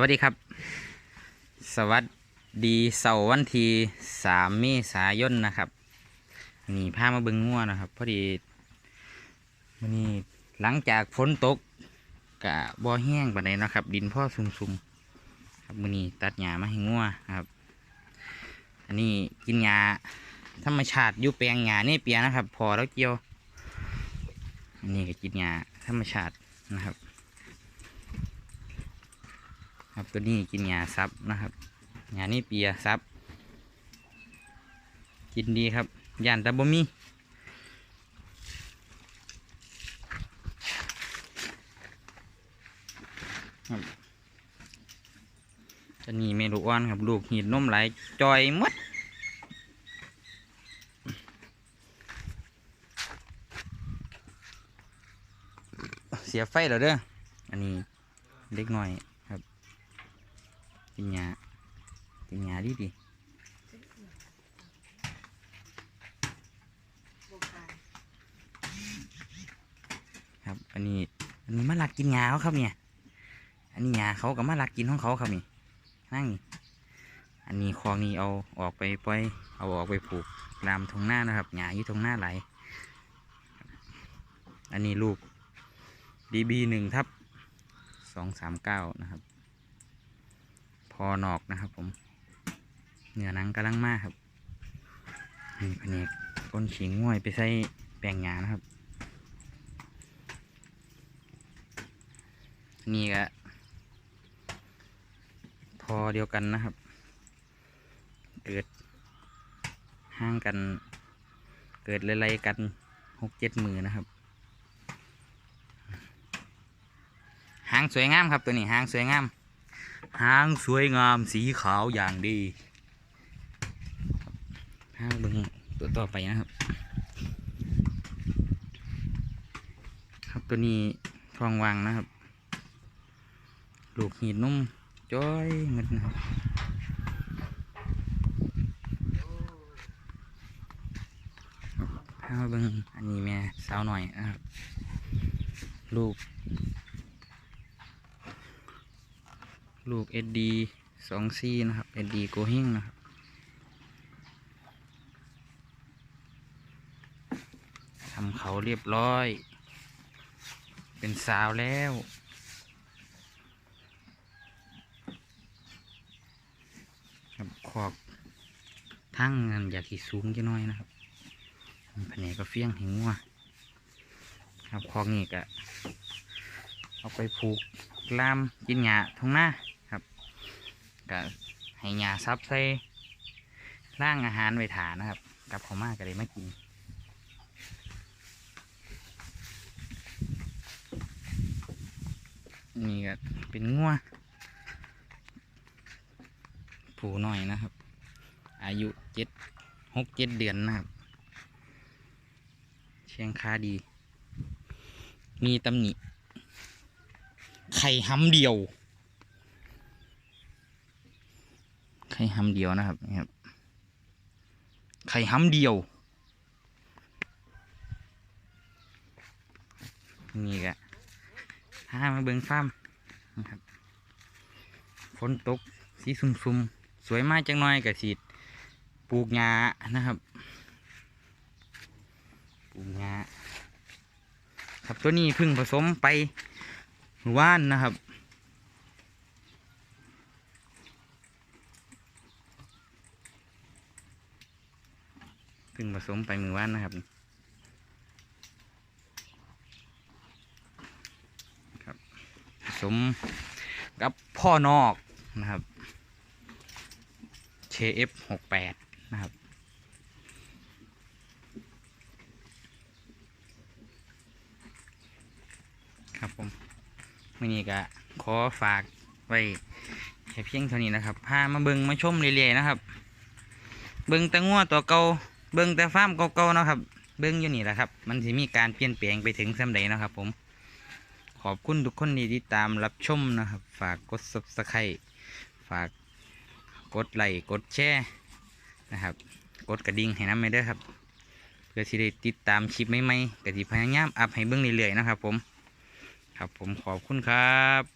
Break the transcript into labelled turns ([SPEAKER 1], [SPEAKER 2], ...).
[SPEAKER 1] วัสดีครับ สวัสดีเสาร์วันที่สามเมษายนนะครับนี่พามาเบิงงัวนะครับ พอดีวันนี้หลังจากฝนตกกะบ่อแห้งปานใดนะครับ ดินพ่อซุ่มๆครับมื้อนี้ตัดหญ้ามาให้งัวนะครับ อันนี้กินหญ้าธรรมชาติอยู่แปลงหญ้านี่เปียนะครับ พอแล้วเกี่ยวอันนี้ก็กินหญ้าธรรมชาตินะครับ ครับตัวนี้กินหญ้าซับนะครับหญ้านี่เปียซับ กินดีครับย่านตะบมีครับตัวนี้เมลูอ่อนครับ ลูกหีดนมไหลจอยหมดเสียไฟแล้วเด้ออันนี้เล็กหน่อย กินหญ้ากินหญ้าดีดีครับอันนี้อันนี้มาลักกินหญ้าเขาครับเนี่ย อันนี้หญ้าเขากับมาลักกินของเขาครับนี่นั่งนี่อันนี้คลองนี้เอาออกไปปล่อยเอาออกไปผูกตามทงหน้านะครับหญ้าอยู่ทงหน้าไหล อันนี้ลูก DB หนึ่งทับสองสามเก้านะครับ พอหนอกนะครับ ผมเนื้อหนังกำลังมากครับนี่แผนกก้นขิงง่วยไปใส่แปลงงานะครับ นี่ก็พอเดียวกันนะครับ เกิดห่างกัน เกิดไล่ๆกันหกเจ็ดมือนะครับหางสวยงามครับตัวนี้หางสวยงาม หางสวยงามสีขาวอย่างดีห้างบึงตัวต่อไปนะครับ ครับตัวนี้ทองวางนะครับ ลูกหีดนุ่มจ้อยเงินนะครับพามาเบิ่งอันนี้แม่สาวหน่อยนะครับ ลูก ลูก SD สองซีนะครับ SD โกหิงนะครับทำเขาเรียบร้อย เป็นสาวแล้วครับขอบทั้งงานอยากขีสูงจะน้อยนะครับแผนกก็เฟี้ยงหิงวัวครับคอกนี่ก็เอาไปผูกลามกินหญ้าทงหน้า ก็ให้หญ้าซับใส่ร่างอาหารไว้ถานะครับกับเขามากก็เลยไม่กินนี่ก็เป็นงัวผูหน่อยนะครับ อายุเจ็ดหกเจ็ดเดือนนะครับ เชียงคาดี มีตำหนิ ไข่ห้ำเดียว ไข่ห้ำเดียวนะครับนี่ครับ ไข่ห้ำเดียว นี่กะห้ามาเบิงฟามนะครับ ฝนตก สีซุ่มๆ สวยมากจังน้อยกับสีปลูกหญ้านะครับ ปลูกหญ้าครับตัวนี้พึ่งผสมไปว่านนะครับ เพึ่งผสมไปมือว่านนะครับครับผสมกับพ่อนอกนะครับ KF หกแปดนะครับครับผมมื่อนี้ก็ขอฝากไว้แค่เพียงเท่านี้นะครับพามาเบิงมาชมเรื่อยๆนะครับ เบิงแต่งัวตัวเก่า เบิงแต่ฟาร์มเก่าๆเนาะครับ เบิงอยู่นี่แหละครับ มันจะมีการเปลี่ยนแปลงไปถึงสำใดเนาะครับ ผม ขอบคุณทุกคนที่ติดตามรับชมนะครับ ฝากกด subscribe ฝากกดไลค์กดแชร์นะครับ กดกระดิ่งให้น้ำไม่ได้ครับ เพื่อที่ได้ติดตามคลิปใหม่ๆกระทิพยายามอัพให้เบิ่งเรื่อยๆนะครับ ผม ครับผมขอบคุณครับ